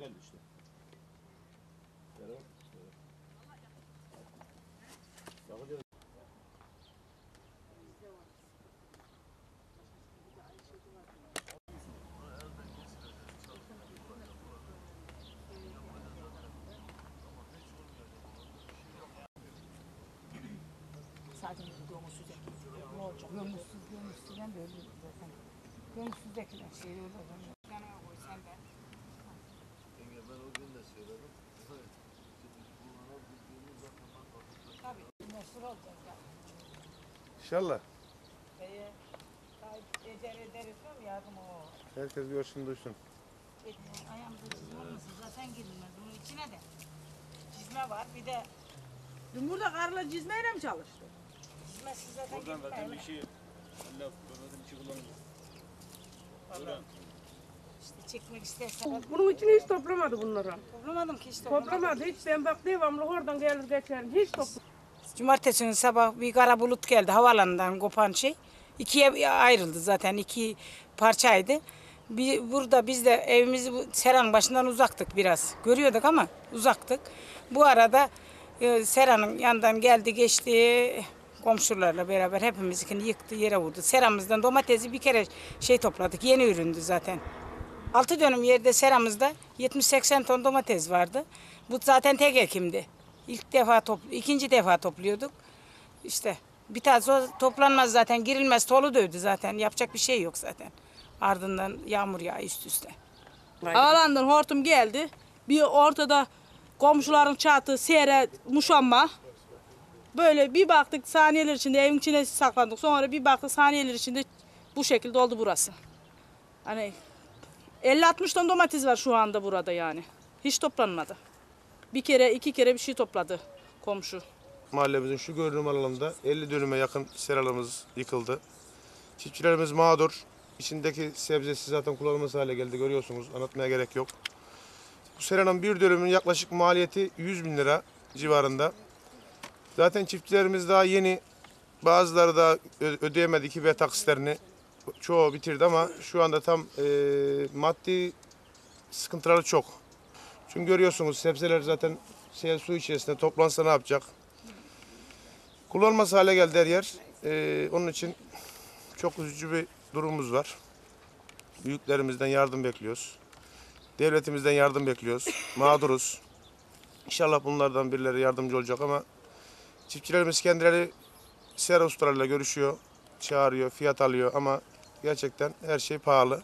geldi işte. Beraber. Bakacağız. Gömülsüz ekiyor. Ne olacak? Gömülsüz, gömülsüzden de ölür zaten. Gömülsüz ekilen şey öyle Meşhur olacağız ya. İnşallah. Sahip eder ederiz mi yardım o. Herkes görsün duysun. Et- Ayağımıza çizme olmasın zaten girilmez. Bunun içine de çizme var. Bir de Dün burada karla cizmeyle mi çalıştı? çizmesiz zaten Oradan zaten girilmez. bir şey laf Mehmet'in içi kullanılıyor. Buradan. İşte çekmek istersen. Bunun içini hiç toplamadı bunları. Toplamadım ki hiç toplamadım. Toplamadı hiç. Ben bak devamlı oradan gelir geçerim. Hiç toplamadı. Cumartesi günü sabah bir kara bulut geldi havaalanından kopan şey. İkiye ayrıldı zaten iki parçaydı. Bir, burada biz de evimizi Seran başından uzaktık biraz. Görüyorduk ama uzaktık. Bu arada e, Seran'ın yanından geldi geçti komşularla beraber hepimizinkini yıktı yere vurdu. Seramızdan domatesi bir kere şey topladık yeni üründü zaten. Altı dönüm yerde seramızda 70-80 ton domates vardı. Bu zaten tek ekimdi. İlk defa toplu, ikinci defa topluyorduk. İşte bir tane toplanmaz zaten girilmez tolu dövdü zaten yapacak bir şey yok zaten. Ardından yağmur yağ üst üste. Havalandan hortum geldi. Bir ortada komşuların çatı, sere, muşamba. Böyle bir baktık saniyeler içinde evin içine saklandık. Sonra bir baktık saniyeler içinde bu şekilde oldu burası. Hani 50-60 ton domates var şu anda burada yani. Hiç toplanmadı. Bir kere iki kere bir şey topladı komşu. Mahallemizin şu görünüm alanında 50 dönüme yakın seralarımız yıkıldı. Çiftçilerimiz mağdur. İçindeki sebzesi zaten kullanılmaz hale geldi görüyorsunuz. Anlatmaya gerek yok. Bu seranın bir dönümünün yaklaşık maliyeti 100 bin lira civarında. Zaten çiftçilerimiz daha yeni. Bazıları da ödeyemedi ki ve taksitlerini. Çoğu bitirdi ama şu anda tam e, maddi sıkıntıları çok. Çünkü görüyorsunuz sebzeler zaten şey, su içerisinde toplansa ne yapacak? Kullanılmaz hale geldi her yer. Ee, onun için çok üzücü bir durumumuz var. Büyüklerimizden yardım bekliyoruz. Devletimizden yardım bekliyoruz. Mağduruz. İnşallah bunlardan birileri yardımcı olacak ama çiftçilerimiz kendileri sera ustalarıyla görüşüyor, çağırıyor, fiyat alıyor ama gerçekten her şey pahalı.